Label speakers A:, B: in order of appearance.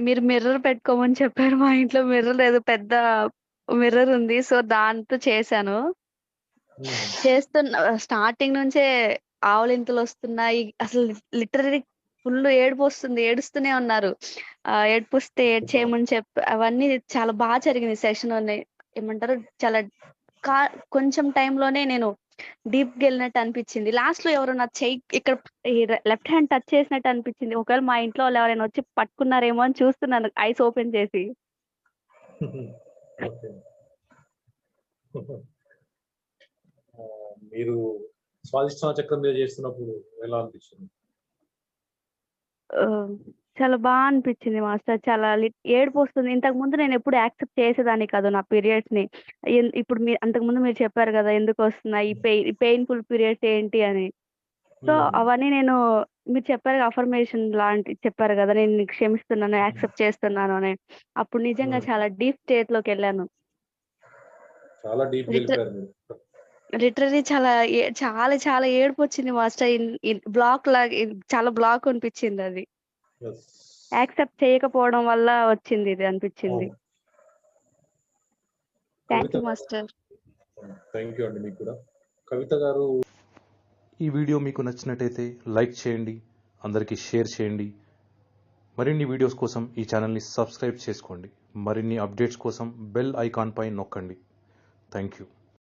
A: మీరు మిర్రర్ పెట్టుకోమని చెప్పారు. మా ఇంట్లో మిర్రర్ లేదు. పెద్ద మిర్రర్ ఉంది. సో, దాంతో చేశాను. చేస్తున్న స్టార్టింగ్ నుంచే ఆవలింతలొస్తున్నాయి. అసలు లిటరల్లీ ఫుల్లు ఏడుపొస్తుంది. ఏడుస్తూనే ఉన్నారు. ఏడుపొస్తే ఏడ్చేయమని చెప్పి అవన్నీ చాలా బా జరిగింది సెషన్ ఏమంటారు చాలా కా కొంచెం టైంలోనే నేను డీప్‌గెళ్ళినట్టు అనిపిచ్చింది. లాస్ట్‌లో ఎవరో నా చెయ్యి ఇక్కడ లెఫ్ట్ హ్యాండ్ టచ్ చేసినట్టు అనిపిచ్చింది. ఒకవేళ మా ఇంట్లో వాళ్ళు ఎవరైనా వచ్చి పట్టుకున్నారేమో అని చూస్తున్నాను ఐస్ ఓపెన్ చేసి.
B: మీరు స్వాదిష్టాన చక్రం మీద చేస్తున్నప్పుడు ఎలా అనిపించింది?
A: చాలా బా అనిపిచ్చింది మాస్టర్. చాలా లి ఏడుపొస్తుంది. ఇంతకుముందు నేనెప్పుడు యాక్సెప్ట్ చేసేదాన్ని కాదు నా పీరియడ్స్‌ని. ఎన్ ఇప్పుడు మీ అంతకుముందు మీరు చెప్పారు గదా! ఎందుకొస్తున్నాయి పెయి పెయిన్‌ఫుల్ పీరియడ్స్ ఏంటి అని. సో,
B: హ్మ్.
A: అవన్నీ నేను మీరు చెప్పారు అఫర్మేషన్ లాంటి చెప్పారు గదా! నేను క్షమిస్తున్నాను. యాక్సెప్ట్ చేస్తున్నాను అని. అప్పుడు నిజంగా
B: హ్మ్.
A: చాలా డీప్ స్టేట్‌లోకెళ్ళాను.
B: చాలా డీప్‌గా
A: లిట
B: ఎళ్ళిపోయారు మీరు.
A: లిటరల్లీ చాలా ఏ చాలా చాలా ఏడుపొచ్చింది మాస్టర్. ఇన్ ఇన్ బ్లాక్ లాగా చాలా బ్లాక్ అనిపిచ్చిందది. యాక్సెప్ట్ చేయకపోవడం వల్ల వచ్చింది ఇది. Thank
B: Kavitha
A: you master.
B: అండి మీకు కూడా. కవిత గారు
C: ఈ వీడియో మీకు నచ్చినట్టయితే లైక్ చేయండి. అందరికీ షేర్ చేయండి. మరిన్ని వీడియోస్ కోసం ఈ ఛానల్‌ని సబ్స్క్రైబ్ చేసుకోండి. మరిన్ని అప్డేట్స్ కోసం బెల్ ఐకాన్ పై నొక్కండి. Thank you.